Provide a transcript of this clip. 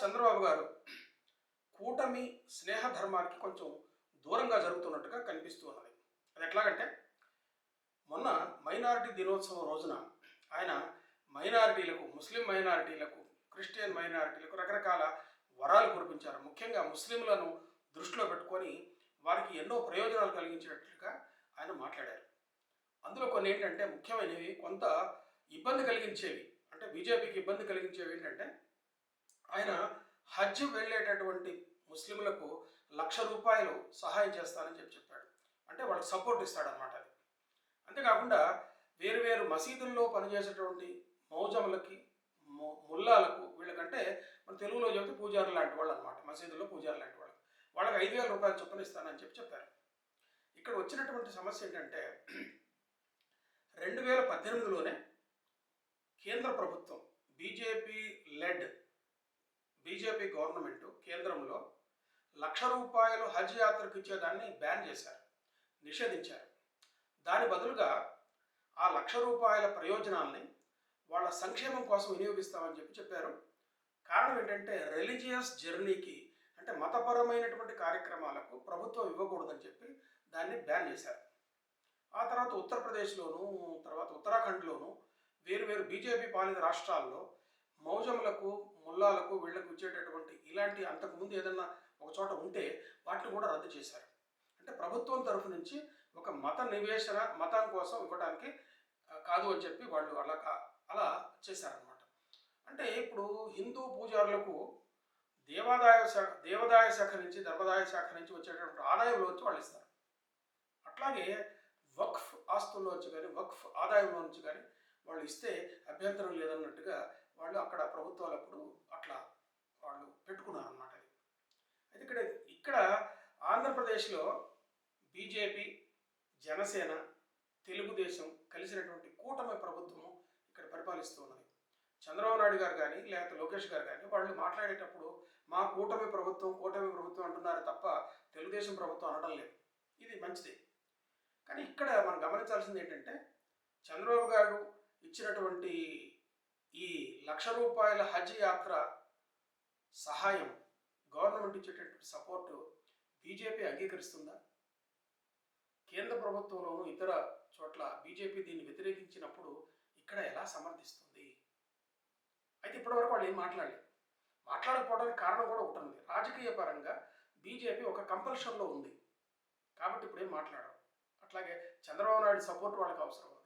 చంద్రబాబు గారు కూటమి స్నేహ ధర్మానికి కొంచెం దూరంగా జరుగుతున్నట్టుగా కనిపిస్తూ ఉన్నది. అది ఎట్లాగంటే మొన్న మైనారిటీ దినోత్సవం రోజున ఆయన మైనారిటీలకు ముస్లిం మైనారిటీలకు క్రిస్టియన్ మైనారిటీలకు రకరకాల వరాలు కురిపించారు. ముఖ్యంగా ముస్లింలను దృష్టిలో పెట్టుకొని వారికి ఎన్నో ప్రయోజనాలు కలిగించేటట్లుగా ఆయన మాట్లాడారు. అందులో కొన్ని ఏంటంటే ముఖ్యమైనవి కొంత ఇబ్బంది కలిగించేవి అంటే బీజేపీకి ఇబ్బంది కలిగించేవి ఏంటంటే ఆయన హజ్ వెళ్ళేటటువంటి ముస్లింలకు లక్ష రూపాయలు సహాయం చేస్తానని చెప్పి చెప్పాడు. అంటే వాళ్ళకి సపోర్ట్ ఇస్తాడనమాట అది. అంతేకాకుండా వేరు వేరు మసీదుల్లో పనిచేసేటువంటి మౌజములకి ముల్లాలకు వీళ్ళకంటే మన తెలుగులో చెబితే పూజారులు లాంటి వాళ్ళు అనమాట మసీదుల్లో పూజారులు లాంటి వాళ్ళు వాళ్ళకి ఐదు వేల రూపాయలు చొప్పున ఇస్తానని చెప్పి చెప్పారు. ఇక్కడ వచ్చినటువంటి సమస్య ఏంటంటే రెండు వేల పద్దెనిమిదిలోనే కేంద్ర ప్రభుత్వం బీజేపీ లెడ్ బీజేపీ గవర్నమెంట్ కేంద్రంలో లక్ష రూపాయలు హజ్ యాత్రకు ఇచ్చేదాన్ని బ్యాన్ చేశారు నిషేధించారు. దాని బదులుగా ఆ లక్ష రూపాయల ప్రయోజనాల్ని వాళ్ళ సంక్షేమం కోసం వినియోగిస్తామని చెప్పి చెప్పారు. కారణం ఏంటంటే రిలీజియస్ జర్నీకి అంటే మతపరమైనటువంటి కార్యక్రమాలకు ప్రభుత్వం ఇవ్వకూడదని చెప్పి దాన్ని బ్యాన్ చేశారు. ఆ తర్వాత ఉత్తరప్రదేశ్లోను తర్వాత ఉత్తరాఖండ్లోను వేరు వేరు బీజేపీ పాలిత రాష్ట్రాల్లో మౌజములకు ముల్లాలకు వీళ్ళకు ఇచ్చేటటువంటి ఇలాంటి అంతకుముందు ఏదన్నా ఒక చోట ఉంటే వాటిని కూడా రద్దు చేశారు. అంటే ప్రభుత్వం తరఫు నుంచి ఒక మత నివేశన మతం కోసం ఇవ్వడానికి కాదు అని చెప్పి వాళ్ళు అలా అలా చేశారనమాట అంటే ఇప్పుడు హిందూ పూజారులకు దేవాదాయ శాఖ దేవాదాయ శాఖ నుంచి ధర్మదాయ శాఖ నుంచి వచ్చేటటువంటి ఆదాయంలో వచ్చి వాళ్ళు ఇస్తారు. అట్లాగే వక్ఫ్ ఆస్తుల్లో నుంచి కానీ వక్ఫ్ ఆదాయంలో నుంచి కానీ వాళ్ళు ఇస్తే అభ్యంతరం లేదన్నట్టుగా వాళ్ళు అక్కడ ప్రభుత్వాలు అప్పుడు అట్లా వాళ్ళు పెట్టుకున్నారు అన్నమాట అది. అయితే ఇక్కడ ఇక్కడ ఆంధ్రప్రదేశ్లో బీజేపీ జనసేన తెలుగుదేశం కలిసినటువంటి కూటమి ప్రభుత్వము ఇక్కడ పరిపాలిస్తూ ఉన్నది. చంద్రబాబు నాయుడు గారు కానీ లేకపోతే లోకేష్ గారు కానీ వాళ్ళు మాట్లాడేటప్పుడు మా కూటమి ప్రభుత్వం కూటమి ప్రభుత్వం అంటున్నారు తప్ప తెలుగుదేశం ప్రభుత్వం అనడం లేదు. ఇది మంచిది. కానీ ఇక్కడ మనం గమనించాల్సింది ఏంటంటే చంద్రబాబు గారు ఇచ్చినటువంటి లక్ష రూపాయల హజ్ యాత్ర సహాయం గవర్నమెంట్ ఇచ్చేటటువంటి సపోర్టు బీజేపీ అంగీకరిస్తుందా? కేంద్ర ప్రభుత్వంలోనూ ఇతర చోట్ల బీజేపీ దీన్ని వ్యతిరేకించినప్పుడు ఇక్కడ ఎలా సమర్థిస్తుంది? అయితే ఇప్పటివరకు వాళ్ళు ఏం మాట్లాడలేదు. మాట్లాడకపోవడానికి కారణం కూడా ఉంటుంది రాజకీయ పరంగా బీజేపీ ఒక కంపల్షన్లో ఉంది. కాబట్టి ఇప్పుడు ఏం మాట్లాడరు. అట్లాగే చంద్రబాబు నాయుడు సపోర్ట్ వాళ్ళకి అవసరం